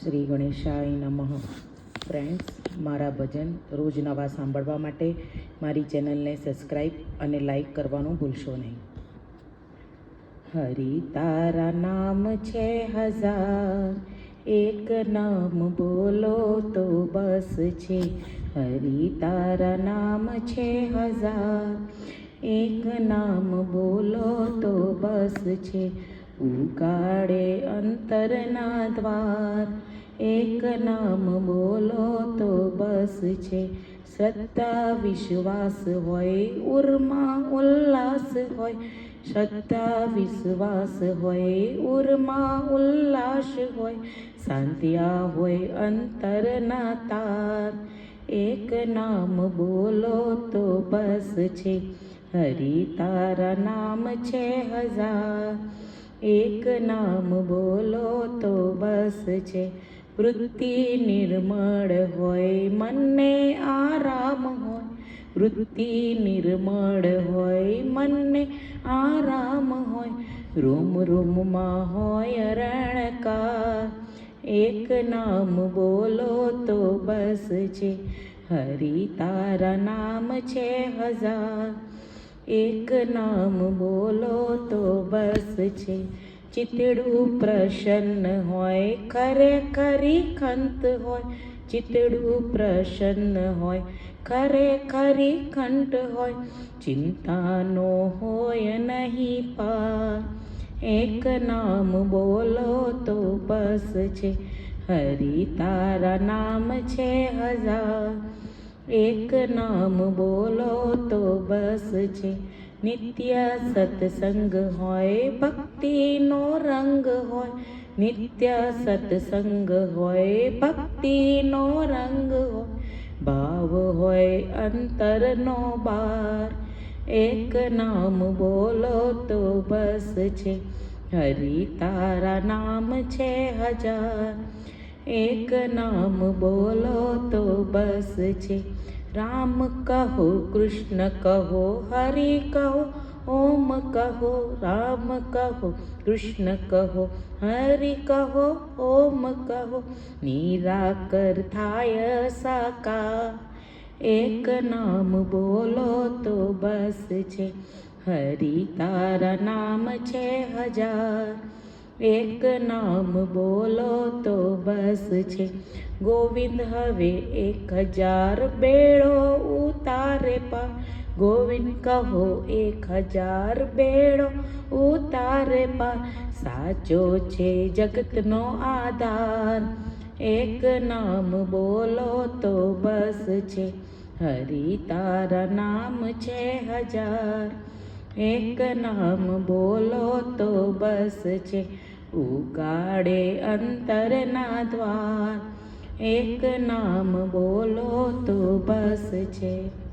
શ્રી ગણેશાય નમઃ. ફ્રેન્ડ્સ મારા ભજન રોજ નવા સાંભળવા માટે મારી ચેનલને સબસ્ક્રાઈબ અને લાઈક કરવાનું ભૂલશો નહીં. હરિ તારા નામ છે હજાર, એક નામ બોલો તો બસ છે. હરિ તારા નામ છે હજાર, એક નામ બોલો તો બસ છે. ઉગાડે અંતરના દ્વાર. એક નામ બોલો તો બસ છે. શ્રદ્ધા વિશ્વાસ હોય, ઉર્મા ઉલ્લાસ હોય. શ્રદ્ધા વિશ્વાસ હોય, ઉર્મા ઉલ્લાસ હોય. શાંતિયા હોય અંતરના તાર. એક નામ બોલો તો બસ છે. હરિ તારા નામ છે હજાર. એક નામ બોલો તો બસ છે. વૃત્તિ નિર્મળ હોય, મનને આરામ હોય. વૃત્તિ નિર્મળ હોય, મનને આરામ હોય. રૂમ રૂમમાં હોય રણકાર એક નામ બોલો તો બસ છે. હરી તારા નામ છે હજાર એક નામ બોલો તો બસ છે. ચિતડું પ્રસન્ન હોય, ખરેખરી ખંત હોય. ચિતડું પ્રસન્ન હોય, ખરેખરી ખંત હોય. ચિંતાનો હોય નહીં પાર. એક નામ બોલો તો બસ છે. હરિ તારા નામ છે હજાર. એક નામ બોલો તો બસ છે. નિત્ય સત્સંગ હોય, ભક્તિનો રંગ હોય. નિત્ય સત્સંગ હોય, ભક્તિનો રંગ હોય. ભાવ હોય અંતરનો બાર. એક નામ બોલો તો બસ છે. હરિ તારા નામ છે હજાર. એક નામ બોલો તો બસ છે. રામ કહો, કૃષ્ણ કહો, હરિ કહો, ઓમ કહો, રામ કહો, કૃષ્ણ કહો, હરિ કહો, ઓમ કહો. નિરાકર થાય સાકા. એક નામ બોલો તો બસ છે. હરિ તારા નામ છે હજાર. એક નામ બોલો તો બસ છે. ગોવિંદ હવે એક હજાર બેડો ઉતારે પા. ગોવિંદ કહો એક હજાર બેડો ઉતારે પા. સાચો છે જગતનો આધાર. એક નામ બોલો તો બસ છે. હરિ તારા નામ છે હજાર. એક નામ બોલો તો બસ છે. ઉગાડે અંતરના દ્વાર. એક નામ બોલો તો બસ છે.